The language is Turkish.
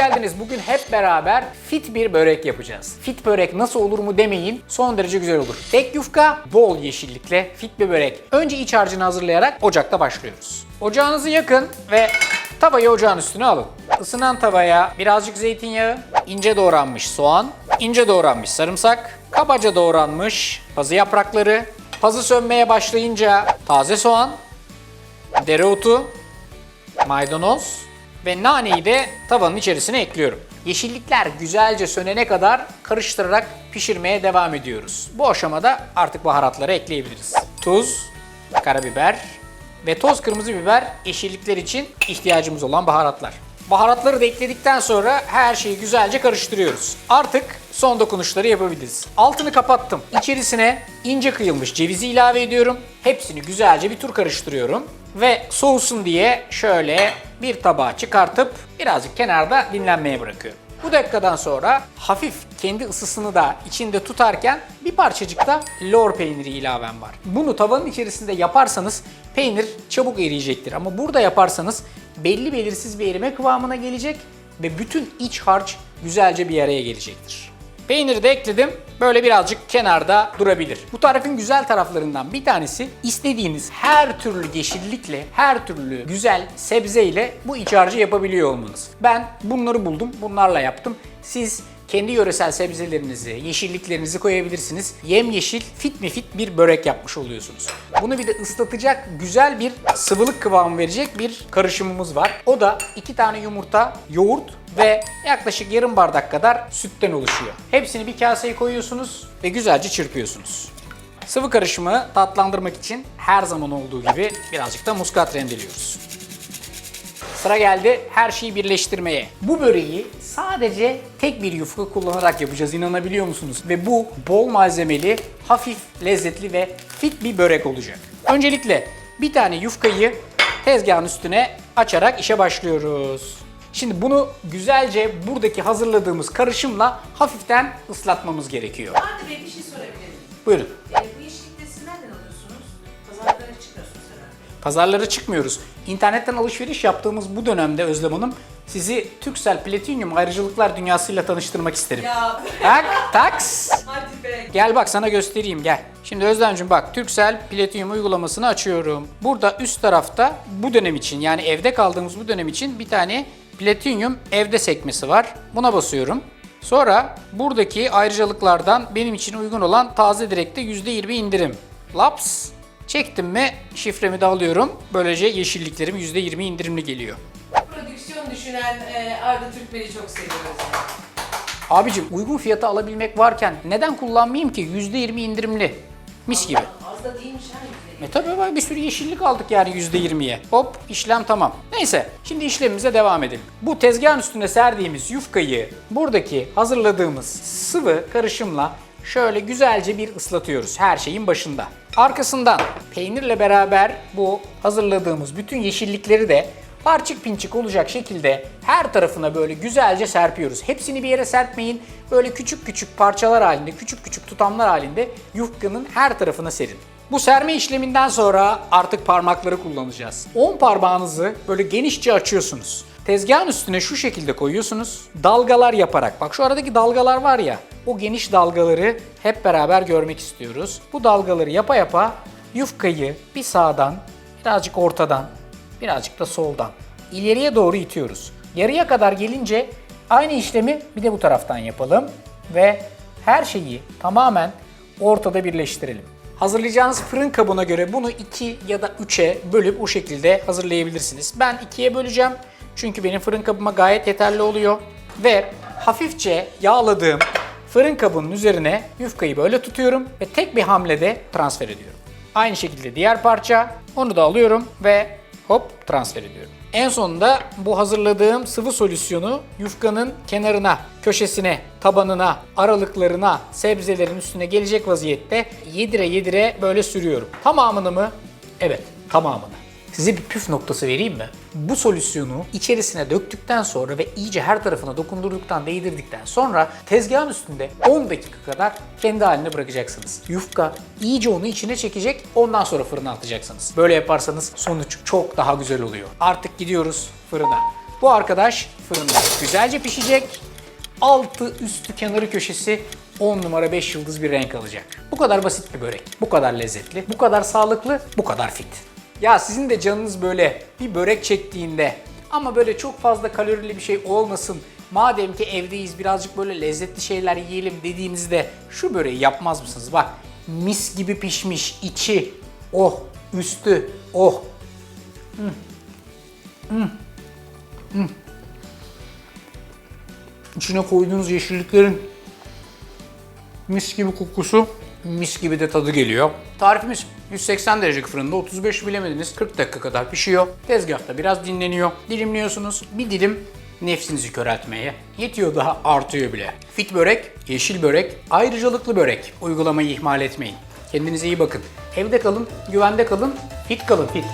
geldiniz. Bugün hep beraber fit bir börek yapacağız. Fit börek nasıl olur mu demeyin. Son derece güzel olur. Tek yufka, bol yeşillikle fit bir börek. Önce iç harcını hazırlayarak ocakta başlıyoruz. Ocağınızı yakın ve tavayı ocağın üstüne alın. Isınan tavaya birazcık zeytinyağı, ince doğranmış soğan, ince doğranmış sarımsak, kabaca doğranmış pazı yaprakları, pazı sönmeye başlayınca taze soğan, dereotu, maydanoz ve naneyi de tavanın içerisine ekliyorum. Yeşillikler güzelce sönene kadar karıştırarak pişirmeye devam ediyoruz. Bu aşamada artık baharatları ekleyebiliriz. Tuz, karabiber ve toz kırmızı biber yeşillikler için ihtiyacımız olan baharatlar. Baharatları da ekledikten sonra her şeyi güzelce karıştırıyoruz. Artık son dokunuşları yapabiliriz. Altını kapattım. İçerisine ince kıyılmış cevizi ilave ediyorum. Hepsini güzelce bir tur karıştırıyorum. Ve soğusun diye şöyle bir tabağa çıkartıp birazcık kenarda dinlenmeye bırakıyorum. Bu dakikadan sonra hafif kendi ısısını da içinde tutarken bir parçacık da lor peyniri ilavem var. Bunu tavanın içerisinde yaparsanız peynir çabuk eriyecektir ama burada yaparsanız belli belirsiz bir erime kıvamına gelecek ve bütün iç harç güzelce bir araya gelecektir. Peyniri de ekledim. Böyle birazcık kenarda durabilir. Bu tarifin güzel taraflarından bir tanesi istediğiniz her türlü yeşillikle, her türlü güzel sebzeyle bu iç harcı yapabiliyor olmanız. Ben bunları buldum, bunlarla yaptım. Siz kendi yöresel sebzelerinizi, yeşilliklerinizi koyabilirsiniz. Yemyeşil, fit mi fit bir börek yapmış oluyorsunuz. Bunu bir de ıslatacak, güzel bir sıvılık kıvamı verecek bir karışımımız var. O da iki tane yumurta, yoğurt ve yaklaşık yarım bardak kadar sütten oluşuyor. Hepsini bir kaseye koyuyorsunuz ve güzelce çırpıyorsunuz. Sıvı karışımı tatlandırmak için her zaman olduğu gibi birazcık da muskat rendeliyoruz. Sıra geldi her şeyi birleştirmeye. Bu böreği sadece tek bir yufka kullanarak yapacağız inanabiliyor musunuz? Ve bu bol malzemeli, hafif, lezzetli ve fit bir börek olacak. Öncelikle bir tane yufkayı tezgahın üstüne açarak işe başlıyoruz. Şimdi bunu güzelce buradaki hazırladığımız karışımla hafiften ıslatmamız gerekiyor. Hadi Bey bir şey sorabilir miyim? Buyurun. E, bu yeşillikleri siz nereden alıyorsunuz? Pazarlara çıkıyorsunuz. Pazarlara çıkmıyoruz. İnternetten alışveriş yaptığımız bu dönemde Özlem Hanım sizi Türksel Platinum ayrıcalıklar dünyasıyla tanıştırmak isterim. Ya Tak, taks. hadi be. Gel bak sana göstereyim gel. Şimdi Özlemciğim bak Türksel Platinum uygulamasını açıyorum. Burada üst tarafta bu dönem için yani evde kaldığımız bu dönem için bir tane Platinum evde sekmesi var. Buna basıyorum. Sonra buradaki ayrıcalıklardan benim için uygun olan taze direkte %20 indirim. Laps. Çektim mi şifremi de alıyorum. Böylece yeşilliklerim %20 indirimli geliyor. Prodüksiyon düşünen e, Arda Türkmen'i çok seviyoruz. Abicim uygun fiyata alabilmek varken neden kullanmayayım ki? %20 indirimli. Mis gibi. Az da değilmiş ha. E tabii bir sürü yeşillik aldık yani %20'ye. Hop işlem tamam. Neyse şimdi işlemimize devam edelim. Bu tezgahın üstüne serdiğimiz yufkayı buradaki hazırladığımız sıvı karışımla şöyle güzelce bir ıslatıyoruz her şeyin başında. Arkasından peynirle beraber bu hazırladığımız bütün yeşillikleri de parçık pinçik olacak şekilde her tarafına böyle güzelce serpiyoruz. Hepsini bir yere serpmeyin. Böyle küçük küçük parçalar halinde, küçük küçük tutamlar halinde yufkanın her tarafına serin. Bu serme işleminden sonra artık parmakları kullanacağız. 10 parmağınızı böyle genişçe açıyorsunuz. Tezgahın üstüne şu şekilde koyuyorsunuz. Dalgalar yaparak. Bak şu aradaki dalgalar var ya. O geniş dalgaları hep beraber görmek istiyoruz. Bu dalgaları yapa yapa yufkayı bir sağdan, birazcık ortadan, birazcık da soldan ileriye doğru itiyoruz. Yarıya kadar gelince aynı işlemi bir de bu taraftan yapalım ve her şeyi tamamen ortada birleştirelim. Hazırlayacağınız fırın kabına göre bunu 2 ya da 3'e bölüp o şekilde hazırlayabilirsiniz. Ben 2'ye böleceğim çünkü benim fırın kabıma gayet yeterli oluyor. Ve hafifçe yağladığım fırın kabının üzerine yufkayı böyle tutuyorum ve tek bir hamlede transfer ediyorum. Aynı şekilde diğer parça onu da alıyorum ve hop transfer ediyorum. En sonunda bu hazırladığım sıvı solüsyonu yufkanın kenarına, köşesine, tabanına, aralıklarına, sebzelerin üstüne gelecek vaziyette yedire yedire böyle sürüyorum. Tamamını mı? Evet, tamamını. Size bir püf noktası vereyim mi? Bu solüsyonu içerisine döktükten sonra ve iyice her tarafına dokundurduktan, değdirdikten sonra tezgahın üstünde 10 dakika kadar kendi haline bırakacaksınız. Yufka iyice onu içine çekecek, ondan sonra fırına atacaksınız. Böyle yaparsanız sonuç çok daha güzel oluyor. Artık gidiyoruz fırına. Bu arkadaş fırında güzelce pişecek. Altı üstü kenarı köşesi 10 numara 5 yıldız bir renk alacak. Bu kadar basit bir börek. Bu kadar lezzetli, bu kadar sağlıklı, bu kadar fit. Ya sizin de canınız böyle bir börek çektiğinde ama böyle çok fazla kalorili bir şey olmasın. Madem ki evdeyiz birazcık böyle lezzetli şeyler yiyelim dediğinizde şu böreği yapmaz mısınız? Bak mis gibi pişmiş içi, oh üstü, oh İçine koyduğunuz yeşilliklerin mis gibi kokusu, mis gibi de tadı geliyor. Tarifimiz 180 derece fırında 35 bilemediniz 40 dakika kadar pişiyor. Tezgahta biraz dinleniyor. Dilimliyorsunuz. Bir dilim nefsinizi köreltmeye. Yetiyor daha artıyor bile. Fit börek, yeşil börek, ayrıcalıklı börek. Uygulamayı ihmal etmeyin. Kendinize iyi bakın. Evde kalın, güvende kalın, fit kalın fit.